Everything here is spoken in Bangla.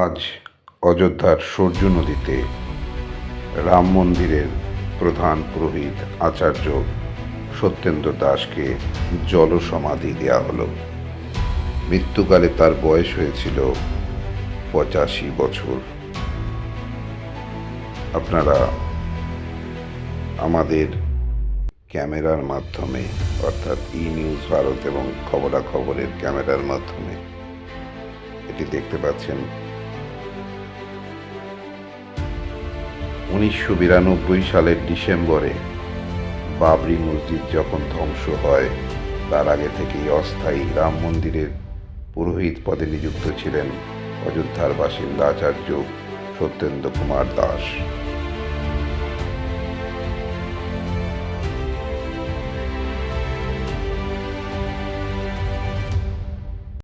আজ অযোধ্যার সূর্য নদীতে রাম মন্দিরের প্রধান পুরোহিত আচার্য সত্যেন্দ্র দাসকে জলসমাধি দেওয়া হলো। মৃত্যুকালে তার বয়স হয়েছিল পঁচাশি বছর। আপনারা আমাদের ক্যামেরার মাধ্যমে, অর্থাৎ ই নিউজ ভারত এবং খবরাখবরের ক্যামেরার মাধ্যমে, এটি দেখতে পাচ্ছেন উনিশশো বিরানব্বই সালের ডিসেম্বরে বাবরি মসজিদ যখন ধ্বংস হয়, তার আগে থেকেই অস্থায়ী রাম মন্দিরের পুরোহিত পদে নিযুক্ত ছিলেন অযোধ্যার বাসিন্দা আচার্য সত্যেন্দ্র কুমার দাস।